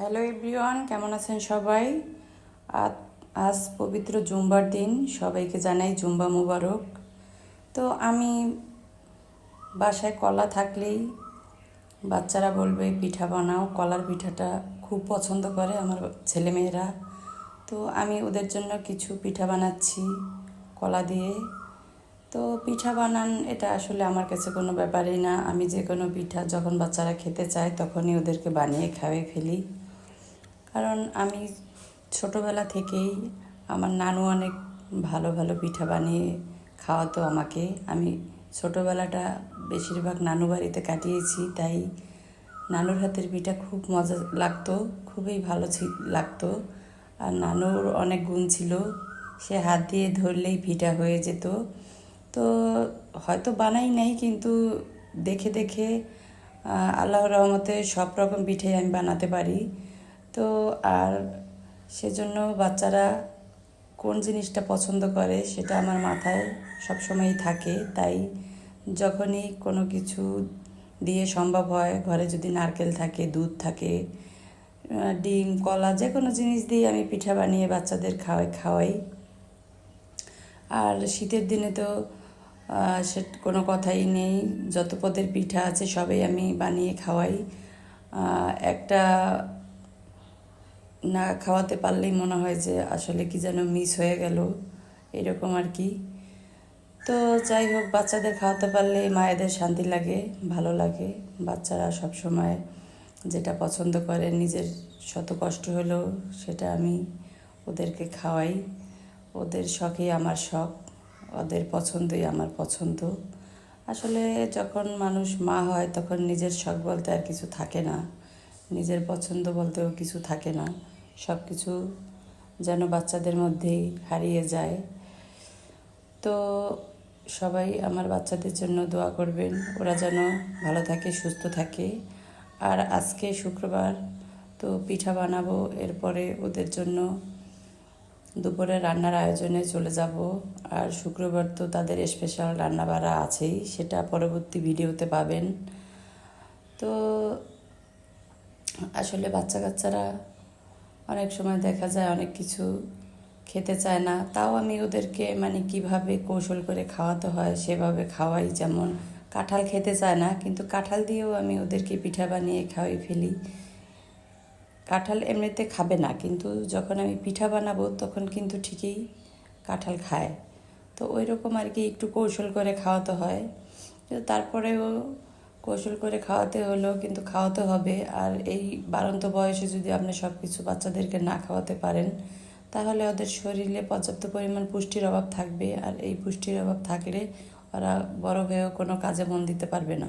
Hello everyone, কেমন আছেন সবাই? আজ পবিত্র জুম্বার দিন, সবাইকে জানাই জুম্বা মুবারক। তো আমি বাসায় কলা থাকলেই বাচ্চারা বলবে, পিঠা বানাও, কলার পিঠাটা খুব পছন্দ করে আমার ছেলেমেয়েরা। তো আমি ওদের জন্য কিছু পিঠা বানাচ্ছি, কলা দিয়ে। তো পিঠা বানান, এটা আসলে আমার কাছে কোনো ব্যাপারই না। আমি যে কোনো পিঠা যখন বাচ্চারা খেতে চায়, তখনই ওদেরকে বানিয়ে খাওয়াই ফেলি। কারণ আমি ছোটোবেলা থেকেই আমার নানু অনেক ভালো ভালো পিঠা বানিয়ে খাওয়াতো আমাকে। আমি ছোটোবেলাটা বেশিরভাগ নানু বাড়িতে কাটিয়েছি, তাই নানুর হাতের পিঠা খুব মজা লাগতো, খুবই ভালো লাগতো। আর নানুর অনেক গুণ ছিল, সে হাত দিয়ে ধরলেই পিঠা হয়ে যেত। তো হয়তো বানাই নাই, কিন্তু দেখে দেখে আল্লাহর রহমতে সব রকম পিঠে আমি বানাতে পারি। তো আর সেজন্য বাচ্চারা কোন জিনিসটা পছন্দ করে সেটা আমার মাথায় সবসময়ই থাকে। তাই যখনই কোনো কিছু দিয়ে সম্ভব হয়, ঘরে যদি নারকেল থাকে, দুধ থাকে ডিম, কলা যে কোনো জিনিস দিয়ে আমি পিঠা বানিয়ে বাচ্চাদের খাওয়াই খাওয়াই। আর শীতের দিনে তো সে কোনো কথাই নেই, যত পদের পিঠা আছে সবই আমি বানিয়ে খাওয়াই। একটা না খাওয়াতে পারলেই মনে হয় যে আসলে কি যেন মিস হয়ে গেল, এরকম আর কি। তো যাই হোক, বাচ্চাদের খাওয়াতে পারলে মায়েদের শান্তি লাগে, ভালো লাগে। বাচ্চারা সব সময় যেটা পছন্দ করে, নিজের শত কষ্ট হলেও সেটা আমি ওদেরকে খাওয়াই। ওদের শখই আমার শখ, ওদের পছন্দই আমার পছন্দ। আসলে যখন মানুষ মা হয়, তখন নিজের শখ বলতে আর কিছু থাকে না। নিজের পছন্দ বলতেও কিছু থাকে না। সব কিছু যেন বাচ্চাদের মধ্যেই হারিয়ে যায়। তো সবাই আমার বাচ্চাদের জন্য দোয়া করবেন। ওরা যেন ভালো থাকে, সুস্থ থাকে। আর আজকে শুক্রবার তো পিঠা বানাবো, এরপরে ওদের জন্য দুপুরে রান্নার আয়োজনে চলে যাব। আর শুক্রবার তো তাদের স্পেশাল রান্না বাড়া আছেই, সেটা পরবর্তী ভিডিওতে পাবেন। তো আসলে বাচ্চা কাচ্চারা অনেক সময় দেখা যায় অনেক কিছু খেতে চায় না। তাও আমি ওদেরকে মানে কীভাবে কৌশল করে খাওয়াতে হয় সেভাবে খাওয়াই। যেমন কাঁঠাল খেতে চায় না, কিন্তু কাঁঠাল দিয়েও আমি ওদেরকে পিঠা বানিয়ে খাওয়াই ফেলি। কাঁঠাল এমনিতে খাবে না, কিন্তু যখন আমি পিঠা বানাবো তখন কিন্তু ঠিকই কাঁঠাল খায়। তো ওই রকম আর কি একটু কৌশল করে খাওয়াতে হয়। তারপরেও কৌশল করে খাওয়াতে হলো, কিন্তু খাওয়াতে হবে। আর এই বাড়ন্ত বয়সে যদি আপনি সব কিছু বাচ্চাদেরকে না খাওয়াতে পারেন, তাহলে ওদের শরীরে পর্যাপ্ত পরিমাণ পুষ্টির অভাব থাকবে। আর এই পুষ্টির অভাব থাকলে ওরা বড় হয়েও কোনো কাজে মন দিতে পারবে না।